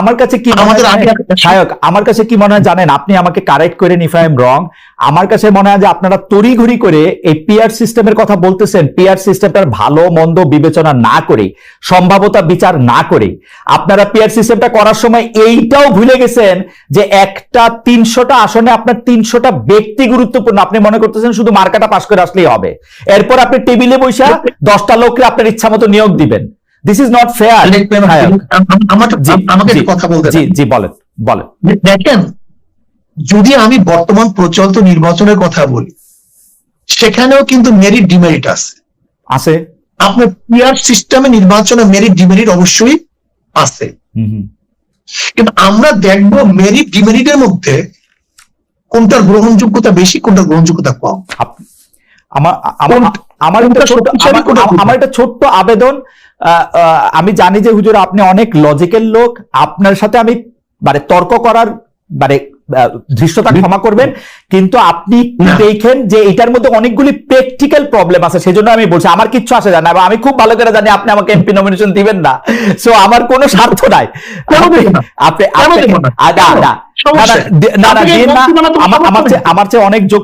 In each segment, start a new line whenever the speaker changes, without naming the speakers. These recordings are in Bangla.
আমার কাছে কি
আমাদের?
সায়ক আমার কাছে কি মনে হয় জানেন? আপনি আমাকে কারেক্ট করেন ইফ আই এম রং আমার কাছে মনে হয় যে আপনারা তড়িঘড়ি করে এই পিআর সিস্টেমের কথা বলতেছেন। পিআর সিস্টেমটার ভালো মন্দ বিবেচনা না করে সম্ভাবতা বিচার না করে। আপনারা পিআর সিস্টেমটা করার সময় এইটাও ভুলে গেছেন যে একটা তিনশোটা আসনে আপনার তিনশোটা ব্যক্তি গুরুত্বপূর্ণ। আপনি মনে করতেছেন শুধু মার্কাটা পাশ করে আসলেই হবে। এরপর আপনি টেবিলে বৈশা দশটা লোককে আপনার ইচ্ছা মতো নিয়োগ দিবেন। দিস ইজ নট ফেয়ার
আমাকে কথা বলতে
জি জি বলেন বলেন।
দেখেন যদি আমি বর্তমান প্রচলিত নির্বাচনের কথা বলি সেখানেও কিন্তু মেরিট ডিমেরিট আছে।
আছে।
আপনার পিয়ার সিস্টেমে নির্বাচনে মেরিট ডিমেরিট অবশ্যই আছে। কিন্তু আমরা দেখব মেরিট ডিমেরিটের মধ্যে কোনটার গ্রহণযোগ্যতা বেশি কোনটার গ্রহণযোগ্যতা কম।
আমার আমার আমার একটা ছোট্ট আবেদন আহ, আহ, আমি জানি যে হুজুর আপনি অনেক লজিক্যাল লোক আপনার সাথে আমি মানে তর্ক করার মানে ধৃষ্টতা ক্ষমা করবেন। কিন্তু আপনি দেখেন যে এটার মধ্যে অনেকগুলি প্র্যাকটিক্যাল প্রবলেম আছে সেজন্য আমি বলছি আমার কিচ্ছু আসে যায় না এবং আমি খুব ভালো করে জানি আপনি আমাকে এমপি নমিনেশন দিবেন না। সো আমার কোনো স্বার্থ নাই? আপনি আমার চেয়ে অনেক যোগ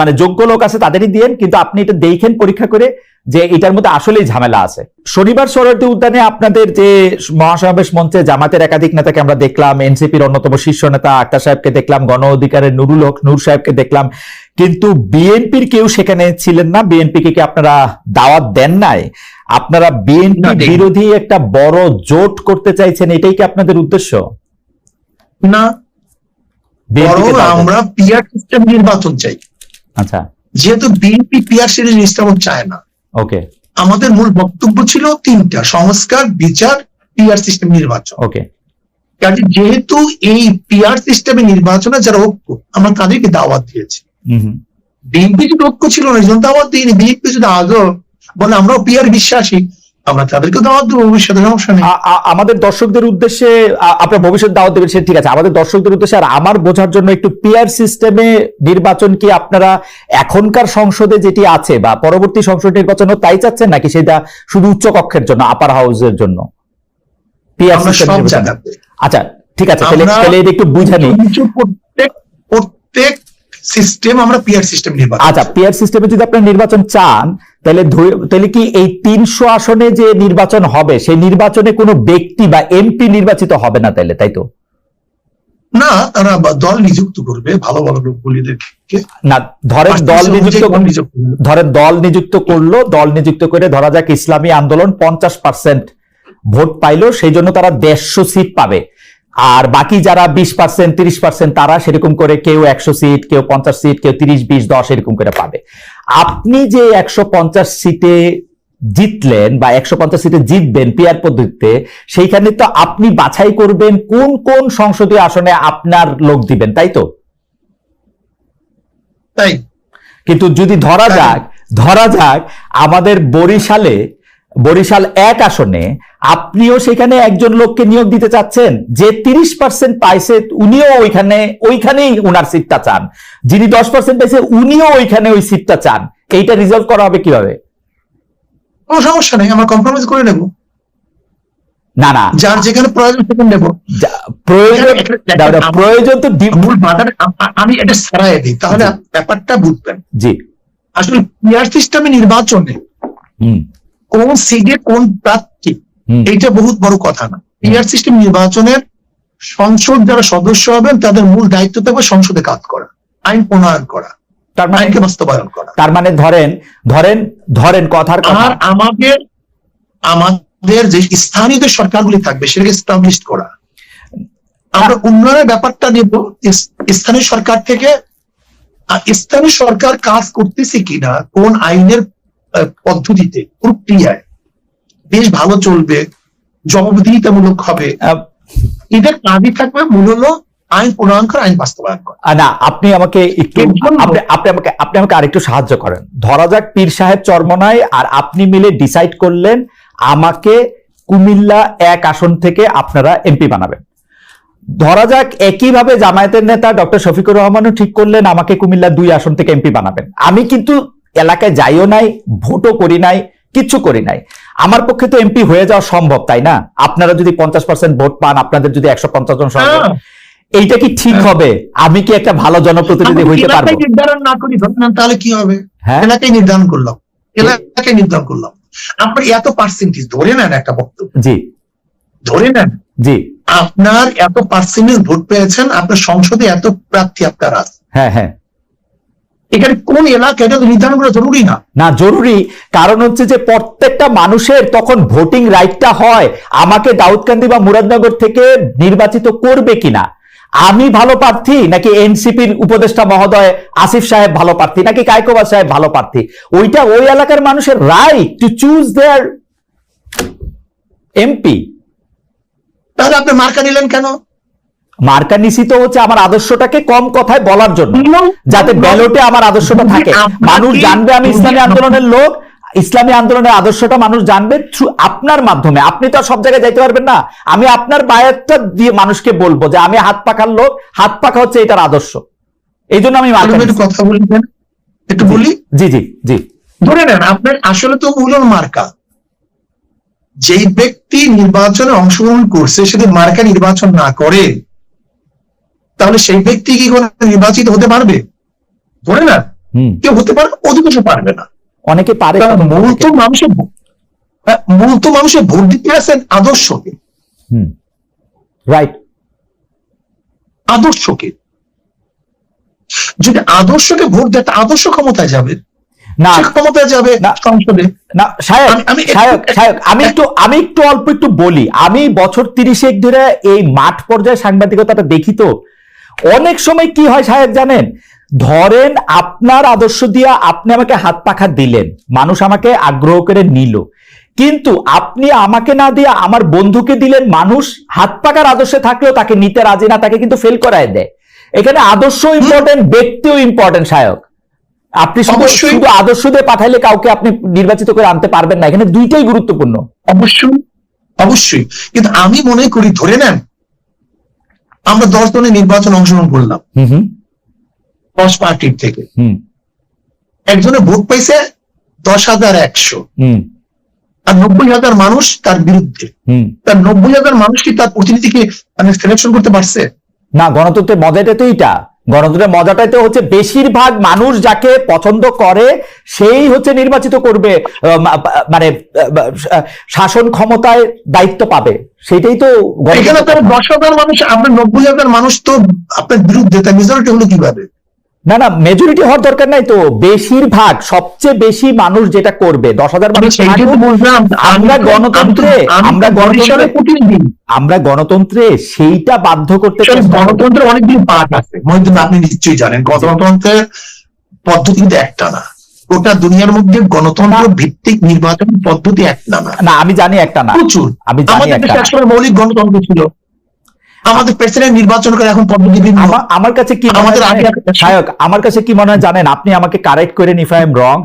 মানে যোগ্য লোক আছে তাদেরই দিয়েন। কিন্তু আপনি এটা দেখেন পরীক্ষা করে। যে এটার মধ্যে আসলেই ঝামেলা আছে। শনিবার সরোয়ার্দী উদ্যানে আপনাদের যে মহাসমাবেশ মঞ্চে জামাতের একাধিক নেতাকে আমরা দেখলাম এনসিপির অন্যতম শীর্ষ নেতা আক্তার সাহেবকে দেখলাম গণ অধিকারের নুরুল হক নূর সাহেবকে দেখলাম। কিন্তু বিএনপির কেউ সেখানে ছিলেন না। বিএনপি কে আপনারা দাওয়াত দেন নাই? আপনারা বিএনপি বিরোধী একটা বড় জোট করতে চাইছেন এটাই কি আপনাদের উদ্দেশ্য?
না। আমরা পিয়ার সিস্টেম নির্বাচন চাই।
আচ্ছা।
যেহেতু বিএনপি পিয়ার সিরিজ নির্বাচন চায় না
ওকে
আমাদের মূল বক্তব্য ছিল তিনটা সংস্কার বিচার পিআর সিস্টেম নির্বাচন।
ওকে
কাজে যেহেতু এই পিআর সিস্টেমে নির্বাচনে যারা ঐক্য আমরা তাদেরকে দাওয়াত দিয়েছি। বিএনপি যদি ঐক্য ছিল না এই জন্য দাওয়াত দিইনি। বিএনপি যদি আগেও বলে আমরাও পিআর বিশ্বাসী আমরা তাদেরকে দাওয়াত দেবো ভবিষ্যতে সমস্যা নেই।
আমাদের দর্শকদের উদ্দেশ্যে আপনার ভবিষ্যৎ দাওয়াত দেবেন সে ঠিক আছে। আমাদের দর্শকদের উদ্দেশ্যে আর আমার বোঝার জন্য একটু পিয়ার সিস্টেমে নির্বাচন কি আপনারা এখনকার সংসদে যেটি আছে বা পরবর্তী সংসদ নির্বাচনও তাই চাচ্ছেন নাকি সেটা শুধু উচ্চ কক্ষের জন্য আপার হাউসের জন্য? পিয়ার সিস্টেম আচ্ছা ঠিক আছে তাহলে একটু বুঝানি
প্রত্যেক সিস্টেম আমরা পিয়ার সিস্টেম নির্বাচন
আচ্ছা পিয়ার সিস্টেমে যদি আপনার নির্বাচন চান তাহলে তাহলে কি এই তিনশো আসনে যে নির্বাচন হবে সেই নির্বাচনে কোনো ব্যক্তি বা এমপি নির্বাচিত হবে না তাইলে তাই তো?
না তারা দল নিযুক্ত করবে ভালো ভালো লোকগুলিদেরকে
না ধরেন দল নিযুক্ত। ধরেন দল নিযুক্ত করল দল নিযুক্ত করে ধরা যাক ইসলামী আন্দোলন পঞ্চাশ পার্সেন্ট ভোট পাইলো সেই জন্য তারা দেড়শো সিট পাবে। আর বাকি যারা বিশ পার্সেন্ট তিরিশ পার্সেন্ট তারা সেরকম করে কেউ একশো সিট কেউ পঞ্চাশ সিট কেউ তিরিশ বিশ দশ এরকম করে পাবে। আপনি যে একশো পঞ্চাশ সিটে জিতলেন বা একশো পঞ্চাশ সিটে জিতবেন পিয়ার পদ্ধতিতে সেইখানে তো আপনি বাছাই করবেন কোন কোন সংসদীয় আসনে আপনার লোক দিবেন তাই তো?
তাই।
কিন্তু যদি ধরা যাক ধরা যাক আমাদের বরিশালে বরিশাল এক আসনে আপনিও সেখানে একজন লোককে নিয়োগ দিতে চাচ্ছেন যে তিরিশ পার্সেন্ট পাইছে উনিও ওইখানে ওইখানেই উনার সিটটা চান। যিনি দশ পার্সেন্ট পাইছে উনিও ওইখানে ওই সিটটা চান। এইটা রিজলভ করা হবে কীভাবে?
কোনো সমস্যা নেই আমরা কম্প্রোমাইজ করে নেব।
না না।
যার যেখানে প্রয়োজন সেখানে নেব।
প্রয়োজন প্রয়োজন তো
আমি এটা সারাই দিই তাহলে ব্যাপারটা বুঝবেন।
জি।
আসলে পিয়ার সিস্টেমে নির্বাচনে
হুম।
কোন সিটে কোন প্রার্থী এইটা বহুত বড় কথা না। পিয়ার সিস্টেম নির্বাচনের সংসদ যারা সদস্য হবেন তাদের মূল দায়িত্ব থাকবে সংসদে কাজ করা আইন প্রণয়ন করা
তার মানে
আইনকে বাস্তবায়ন করা।
তার মানে ধরেন ধরেন ধরেন কথার কথা।
আর আমাদের আমাদের যে স্থানীয় যে সরকারগুলি থাকবে সেটাকে স্টাবলিশ করা। আমরা উন্নয়নের ব্যাপারটা নেব স্থানীয় সরকার থেকে স্থানীয় সরকার কাজ করতেছে কিনা কোন আইনের পদ্ধতিতে প্রক্রিয়ায়। বেশ ভালো চলবে জবাবদিহিতামূলক হবে। এদের কাজই থাকবে মূল হলো আইন প্রণয়ন করা আইন বাস্তবায়ন করা।
না আপনি আমাকে একটু আপনি আপনি আমাকে আপনি আমাকে আরেকটু সাহায্য করেন। ধরা যাক পীর সাহেব চরমনায় আর আপনি মিলে ডিসাইড করলেন আমাকে কুমিল্লা এক আসন থেকে আপনারা এমপি বানাবেন। ধরা যাক একইভাবে জামায়াতের নেতা ডক্টর শফিকুর রহমানও ঠিক করলেন আমাকে কুমিল্লা দুই আসন থেকে এমপি বানাবেন। আমি কিন্তু এলাকায় যাইও নাই ভোটও করি নাই কিচ্ছু করি নাই। আমার পক্ষে তো এমপি হয়ে যাওয়া সম্ভব তাই না? আপনারা যদি পঞ্চাশ পার্সেন্ট ভোট পান আপনাদের যদি একশো পঞ্চাশ জন
হ্যাঁ।
এইটা কি ঠিক হবে? আমি কি একটা ভালো জনপ্রতিনিধি হইতে পারব?
নির্ধারণ না করি তাহলে কি হবে?
হ্যাঁ।
এলাকায় নির্ধারণ করলাম। এলাকায় নির্ধারণ করলাম। আপনার এত পার্সেন্টেজ ধরে নেন একটা বক্তব্য।
জি।
ধরে নেন।
জি।
আপনার এত পার্সেন্টেজ ভোট পেয়েছেন আপনার সংসদে এত প্রার্থী আপনার আছে।
হ্যাঁ হ্যাঁ।
এখানে কোন এলাকা এটা নির্ধারণ করা জরুরি না।
না জরুরি। কারণ হচ্ছে যে প্রত্যেকটা মানুষের তখন ভোটিং রাইটটা হয় আমাকে দাউদকান্দি বা মুরাদনগর থেকে নির্বাচিত করবে কিনা। আমি ভালো প্রার্থী নাকি এনসিপির উপদেষ্টা মহোদয় আসিফ সাহেব ভালো প্রার্থী নাকি কায়কোবা সাহেব ভালো প্রার্থী? ওইটা ওই এলাকার মানুষের right to choose their MP
তাহলে আপনি মার্কা নিলেন কেন?
মার্কা নিশ্চিত হচ্ছে আমার আদর্শটাকে কম কথায় বলার জন্য। যাতে ব্যালটে আমার আদর্শটা থাকে। মানুষ জানবে আমি ইসলামী আন্দোলনের লোক। ইসলামী আন্দোলনের আদর্শটা মানুষ জানবে থ্রু আপনার মাধ্যমে। আপনি তো সব জায়গায় যাইতে পারবেন না। আমি আপনার বায়াতটা দিয়ে মানুষকে বলব যে আমি হাত পাখার লোক। হাত পাখা হচ্ছে এটার আদর্শ। এই জন্য আমি
কথা বলি একটু বলি?
জি জি জি।
ধরে নেন আপনার আসলে তো মূল মার্কা। যেই ব্যক্তি নির্বাচনে অংশগ্রহণ করছে সে যদি মার্কা নির্বাচন না করে তাহলে সেই ব্যক্তি কি কোনো নির্বাচিত হতে পারবে? ধরে না। কেউ হতে পারবে অধিকাংশ পারবে না।
অনেকে পারে
মূল তো মানুষের হ্যাঁ, মূল তো মানুষের ভোট দিতে আসেন আদর্শকে।
হুম। রাইট
আদর্শকে। যদি আদর্শকে ভোট দেয় আদর্শ ক্ষমতায় যাবে
না।
ক্ষমতায় যাবে
না।
সংসদে।
না সায়ক
আমি- একটু
আমি একটু অল্প একটু বলি। আমি বছর তিরিশেক ধরে এই মাঠ পর্যায়ে সাংবাদিকতাটা দেখি তো। অনেক সময় কি হয় সাহেব জানেন? ধরেন আপনার আদর্শ দিয়া আপনি আমাকে হাত পাখা দিলেন মানুষ আমাকে আগ্রহ করে নিল। কিন্তু আপনি আমাকে না দিয়ে আমার বন্ধুকে দিলেন মানুষ হাত পাকার আদর্শে থাকলেও তাকে নিতে রাজি না তাকে কিন্তু ফেল করায় দেয়। এখানে আদর্শ ইম্পর্টেন্ট ব্যক্তিও ইম্পর্টেন্ট সায়ক। আপনি শুধু আদর্শ দিয়ে পাঠাইলে কাউকে আপনি নির্বাচিত করে আনতে পারবেন না এখানে দুইটাই গুরুত্বপূর্ণ।
অবশ্যই। অবশ্যই। কিন্তু আমি মনে করি ধরে নেন আমরা দশ জনের নির্বাচন অংশগ্রহণ করলাম। দশ পার্টির থেকে।
হুম।
একজনে ভোট পাইছে দশ হাজার একশো।
হুম।
আর নব্বই হাজার মানুষ তার বিরুদ্ধে।
হুম।
তার নব্বই হাজার মানুষ কি তার প্রতিনিধিকে মানে সিলেকশন করতে পারছে?
না গণতন্ত্রের মজাটা তো এইটা। গণতন্ত্রের মজাটাই তো হচ্ছে বেশিরভাগ মানুষ যাকে পছন্দ করে সেই হচ্ছে নির্বাচিত করবে মানে শাসন ক্ষমতায় দায়িত্ব পাবে সেটাই তো।
দশ হাজার মানুষ আপনার নব্বই হাজার মানুষ তো আপনার বিরুদ্ধে তার মেজরিটি হলো কীভাবে
না না মেজরিটি হওয়ার দরকার নাই তো। বেশিরভাগ সবচেয়ে বেশি মানুষ যেটা করবে দশ হাজার
আমি
মানুষ আমরা গণতন্ত্রে, আমরা গণতন্ত্রে- আমরা গণতন্ত্রে সেইটা বাধ্য করতে।
গণতন্ত্রের অনেকগুলি পার্ট আছে। মহিউদ্দিন আপনি নিশ্চয়ই জানেন গণতন্ত্রের পদ্ধতি কিন্তু একটা না। গোটা দুনিয়ার মধ্যে গণতন্ত্র ভিত্তিক নির্বাচন পদ্ধতি একটা না
না। আমি জানি একটা না।
প্রচুর।
আমি জানি একটা
মৌলিক গণতন্ত্র ছিল। আমাদের প্রেসিডেন্ট নির্বাচন করে এখন পদ্ধতি
আমার কাছে কি
আমাদের?
সায়ক আমার কাছে কি মনে হয় জানেন? আপনি আমাকে কারেক্ট করেন ইফ আই এম রং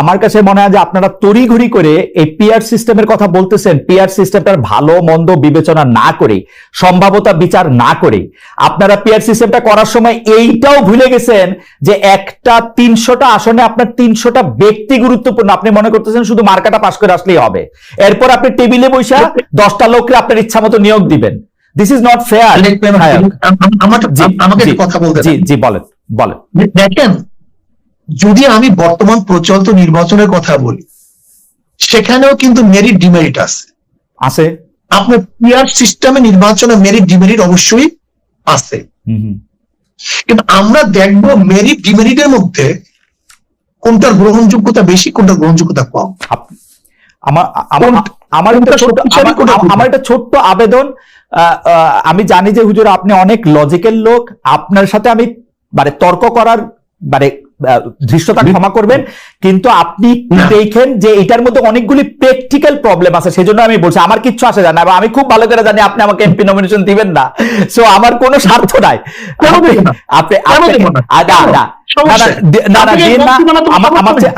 আমার কাছে মনে হয় যে আপনারা তড়িঘড়ি করে এই পিআর সিস্টেমের কথা বলতেছেন। পিআর সিস্টেমটার ভালো মন্দ বিবেচনা না করে সম্ভাবতা বিচার না করে। আপনারা পিআর সিস্টেমটা করার সময় এইটাও ভুলে গেছেন যে একটা তিনশোটা আসনে আপনার তিনশোটা ব্যক্তি গুরুত্বপূর্ণ। আপনি মনে করতেছেন শুধু মার্কাটা পাশ করে আসলেই হবে। এরপর আপনি টেবিলে বৈশা দশটা লোককে আপনার ইচ্ছা মতো নিয়োগ দিবেন। দিস ইজ নট ফেয়ার
আমাকে কথা বলতে
জি জি বলেন বলেন।
দেখেন যদি আমি বর্তমান প্রচলিত নির্বাচনের কথা বলি সেখানেও কিন্তু মেরিট ডিমেরিট আছে।
আছে।
আপনার পিয়ার সিস্টেমে নির্বাচনে মেরিট ডিমেরিট অবশ্যই আছে। কিন্তু আমরা দেখব মেরিট ডিমেরিটের মধ্যে কোনটার গ্রহণযোগ্যতা বেশি কোনটার গ্রহণযোগ্যতা কম।
আমার আমার একটা ছোট্ট আবেদন আমি জানি যে হুজুর আপনি অনেক লজিক্যাল লোক। আপনার সাথে আমি মানে তর্ক করার মানে ধৃষ্টতা ক্ষমা করবেন। কিন্তু আপনি দেখেন যে এটার মধ্যে অনেকগুলি প্র্যাকটিক্যাল প্রবলেম আছে সেজন্য আমি বলছি আমার কিচ্ছু আসে যায় না। এবং আমি খুব ভালো করে জানি আপনি আমাকে এমপি নমিনেশন দিবেন না। সো আমার কোনো স্বার্থ নাই। আপনি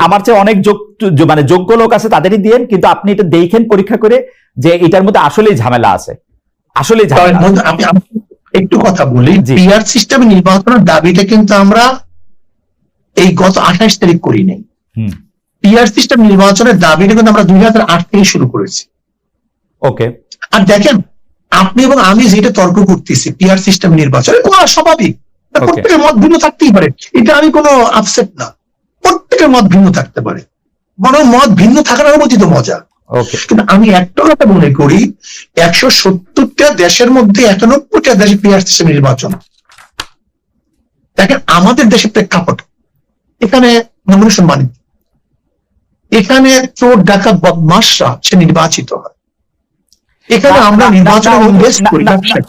আমার চেয়ে অনেক যোগ্য মানে যোগ্য লোক আছে তাদেরই দিয়েন। কিন্তু আপনি এটা দেখেন পরীক্ষা করে যে এটার মধ্যে আসলেই ঝামেলা আছে।
আমি একটু কথা বলি। পিয়ার সিস্টেমে নির্বাচনের দাবিটা কিন্তু আমরা এই গত আঠাশ তারিখ করি নাই। পিআর সিস্টেম নির্বাচনের দাবিটা কিন্তু আমরা দুই হাজার আট থেকে শুরু করেছি।
ওকে।
আর দেখেন আপনি এবং আমি যেটা তর্ক করতেছি পিআর সিস্টেম নির্বাচন স্বাভাবিক। প্রত্যেকের মত ভিন্ন থাকতেই পারে। এটা আমি কোনো আপসেট না। প্রত্যেকের মত ভিন্ন থাকতে পারে। বরং মত ভিন্ন থাকার অনুমতি তো মজা। কিন্তু আমি একটা কথা মনে করি, একশো সত্তরটা দেশের মধ্যে একানব্বইটা দেশে ফিরে সিস্টেম নির্বাচন। দেখেন, আমাদের দেশের প্রেক্ষাপট, এখানে নমিনেশন মানে এখানে চোর ডাকা বদমাসরা সে নির্বাচিত হয়। এখানে আমরা নির্বাচনে ইনভেস্ট করি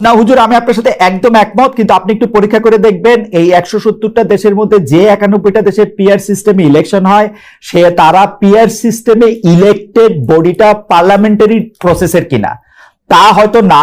না, হুজুর আমি আপনার সাথে একদম একমত কিন্তু আপনি একটু পরীক্ষা করে দেখবেন এই একশো সত্তরটা দেশের মধ্যে যে একানব্বইটা দেশের পিআর সিস্টেমে ইলেকশন হয় সে তারা পিআর সিস্টেমে ইলেক্টেড বডিটা পার্লামেন্টারি প্রসেসের কিনা। তা হয়তো না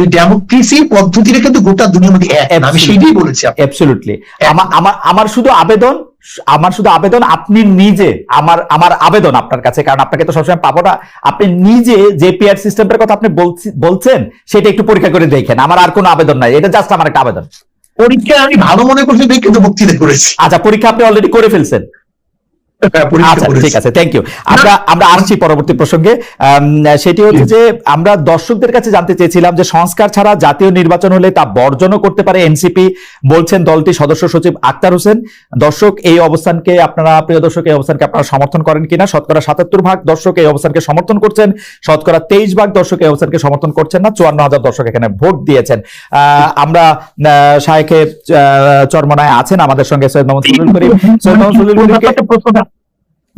যে ডেমোক্রেসি পদ্ধতিটা কিন্তু গোটা দুনিয়ার মধ্যে আমি সেটাই বলেছি।
অ্যাবসলিউটলি আমার আমার আমার শুধু আবেদন আমার শুধু আবেদন আপনি নিজে আমার আমার আবেদন আপনার কাছে কারণ আপনাকে তো সবসময় পাবো না। আপনি নিজে যে পিআর সিস্টেমটার কথা আপনি বলছি- বলছেন সেটা একটু পরীক্ষা করে দেখেন। আমার আর কোনো আবেদন নাই। এটা জাস্ট আমার একটা আবেদন।
পরীক্ষায় আমি ভালো মনে করছি দেখে কিন্তু বক্তৃতা করেছি।
আচ্ছা পরীক্ষা আপনি অলরেডি করে ফেলছেন।
পরীক্ষা
আচ্ছা
করেছি।
ঠিক আছে থ্যাংক ইউ আমরা আমরা আসছি পরবর্তী প্রসঙ্গে। সেটি হচ্ছে যে আমরা দর্শকদের কাছে জানতে চেয়েছিলাম যে সংস্কার ছাড়া জাতীয় নির্বাচন হলে তা বর্জনও করতে পারে এনসিপি বলছেন দলটি সদস্য সচিব আক্তার হোসেন। দর্শক এই অবস্থানকে আপনারা প্রিয় দর্শক এই অবস্থানকে আপনারা সমর্থন করেন কিনা? শতকরা সাতাত্তর ভাগ দর্শক এই অবস্থানকে সমর্থন করছেন। শতকরা তেইশ ভাগ দর্শক এই অবস্থানকে সমর্থন করছেন না। চুয়ান্ন হাজার দর্শক এখানে ভোট দিয়েছেন। আহ, আমরা শায়েখে চরমনায় আছেন আমাদের সঙ্গে সৈয়দ মোহাম্মদ সুলুল করিম। সৈয়দ মোহাম্মদ সুলুল করিমকে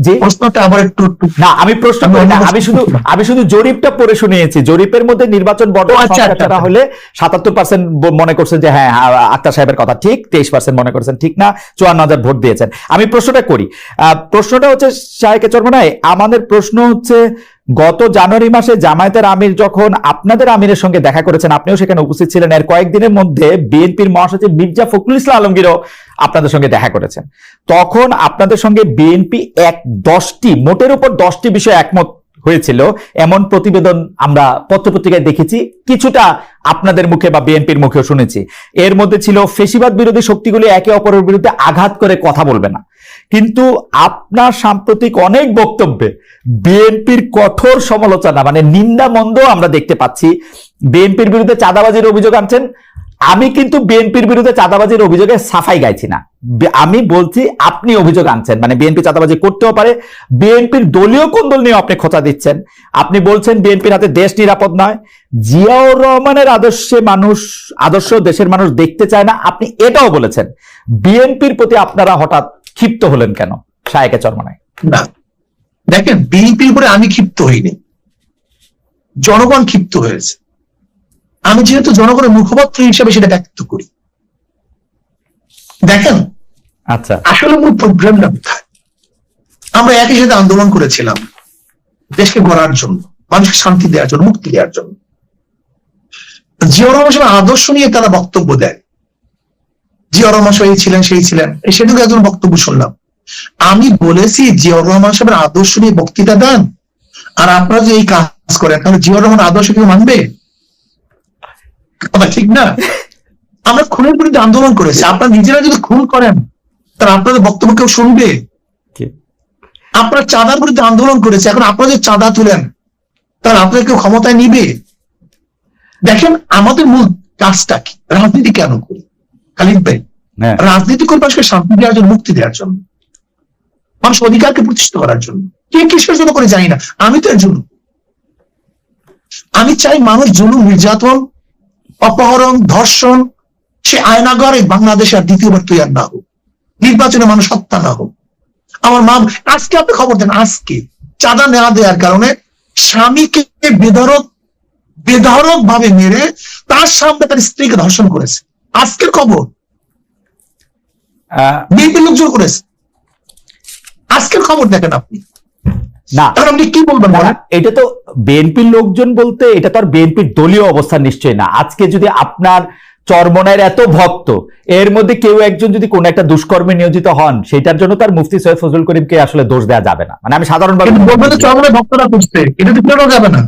জি
প্রশ্নটা আমার একটু
না আমি প্রশ্ন আমি শুধু আমি শুধু জরিপটা পড়ে শুনিয়েছি। জরিপের মধ্যে নির্বাচন
বড় আচ্ছা, আচ্ছা, আচ্ছা।
হলে সাতাত্তর পার্সেন্ট মনে করছেন যে হ্যাঁ আ- আক্তার সাহেবের কথা ঠিক তেইশ পার্সেন্ট মনে করছেন ঠিক না চুয়ান্ন হাজার ভোট দিয়েছেন। আমি প্রশ্নটা করি। আহ, প্রশ্নটা হচ্ছে শাহেকে চর্মনায়। আমাদের প্রশ্ন হচ্ছে গত জানুয়ারি মাসে জামায়াতের আমির যখন আপনাদের আমিরের সঙ্গে দেখা করেছেন, আপনিও সেখানে উপস্থিত ছিলেন। এর কয়েকদিনের মধ্যে বিএনপির মহাসচিব মির্জা ফখরুল ইসলাম আলমগীরও আপনাদের সঙ্গে দেখা করেছেন। তখন আপনাদের সঙ্গে বিএনপি এক দশটি, মোটের উপর দশটি বিষয়ে একমত হয়েছিল। এমন প্রতিবেদন আমরা পত্রপত্রিকায় দেখেছি, কিছুটা আপনাদের মুখে বা বিএনপির মুখেও শুনেছি। এর মধ্যে ছিল, ফেসিবাদ বিরোধী শক্তিগুলি একে অপরের বিরুদ্ধে আঘাত করে কথা বলবে না। কিন্তু আপনার সাম্প্রতিক অনেক বক্তব্যে বিএনপির কঠোর সমালোচনা মানে নিন্দা মন্দ আমরা দেখতে পাচ্ছি। বিএনপির বিরুদ্ধে চাঁদাবাজির অভিযোগ আনছেন আমি কিন্তু বিএনপির বিরুদ্ধে চাঁদাবাজির অভিযোগে সাফাই গাইছি না। আমি বলছি, আপনি অভিযোগ আনছেন। মানে বিএনপি চাঁদাবাজি করতেও পারে। বিএনপির দলীয় কোন কোন্দল নিয়ে আপনি খোঁচা দিচ্ছেন? আপনি বলছেন বিএনপির হাতে দেশ নিরাপদ নয়। জিয়াউর রহমানের আদর্শে মানুষ, আদর্শ দেশের মানুষ দেখতে চায় না। আপনি এটাও বলেছেন। বিএনপির প্রতি আপনারা হঠাৎ ক্ষিপ্ত হলেন কেন? শায়েকে চরমনায়।
না। দেখেন বিএনপির উপরে আমি ক্ষিপ্ত হইনি। জনগণ ক্ষিপ্ত হয়েছে। আমি যেহেতু জনগণের মুখপাত্র হিসেবে সেটা ব্যক্ত করি। দেখেন
আচ্ছা।
আসলে মূল প্রোগ্রামটা কোথায়? আমরা একই সাথে আন্দোলন করেছিলাম দেশকে গড়ার জন্য মানুষকে শান্তি দেওয়ার জন্য মুক্তি দেওয়ার জন্য। জিয়াউর রহমান আদর্শ নিয়ে তারা বক্তব্য দেয় জিয়াউর রহমান সাহেব ছিলেন সেই ছিলেন সেটুকু একজন বক্তব্য শুনলাম। আমি বলেছি জিয়াউর রহমান সাহেবের আদর্শ নিয়ে বক্তৃতা দেন আর আপনারা যে এই কাজ করেন তাহলে জিয়াউর রহমান আদর্শ কেউ মানবে? কথা ঠিক না? আমরা খুনের বিরুদ্ধে আন্দোলন করেছি। আপনারা নিজেরা যদি খুন করেন তাহলে আপনাদের বক্তব্য কেউ শুনবে? আপনারা চাঁদার বিরুদ্ধে আন্দোলন করেছে এখন আপনারা যে চাঁদা তুলেন তাহলে আপনাদের কেউ ক্ষমতায় নিবে? দেখেন আমাদের মূল কাজটা কি? রাজনীতি কেন করি? খালিদ ভাই
হ্যাঁ।
রাজনীতি করে মানুষকে শান্তি দেওয়ার জন্য মুক্তি দেওয়ার জন্য মানুষ অধিকারকে প্রতিষ্ঠিত করার জন্য। কে কিসের জন্য করে জানি না। আমি তো এর জন্য আমি চাই মানুষ জুলুম নির্যাতন অপহরণ ধর্ষণ সে আয়নাগর বাংলাদেশে আর দ্বিতীয়বার তৈরি না হোক। নির্বাচনে মানুষ হত্যা না হোক। আমার মা আজকে আপনি খবর দেন আজকে। চাঁদা নেওয়া দেওয়ার কারণে স্বামীকে বেধরক বেধরক ভাবে মেরে তার সামনে তার স্ত্রীকে ধর্ষণ করেছে। আজকের খবর। বিএনপি লোকজন করেছে। আজকের খবর দেখেন আপনি।
না।
আপনি কি বলবেন
এটা তো বিএনপির লোকজন বলতে এটা তো আর বিএনপির দলীয় অবস্থান নিশ্চয়ই না। আজকে যদি আপনার চরমনের এত ভক্ত এর মধ্যে কেউ একজন যদি কোন একটা দুষ্কর্মে নিয়োজিত হন সেটার জন্য তার মুফতি সৈয়দ ফজল করিমকে আসলে দোষ দেওয়া যাবে না। মানে আমি সাধারণভাবে
চরমনায় চরমনের ভক্তরা করছে এটা তো কেন যাবে না?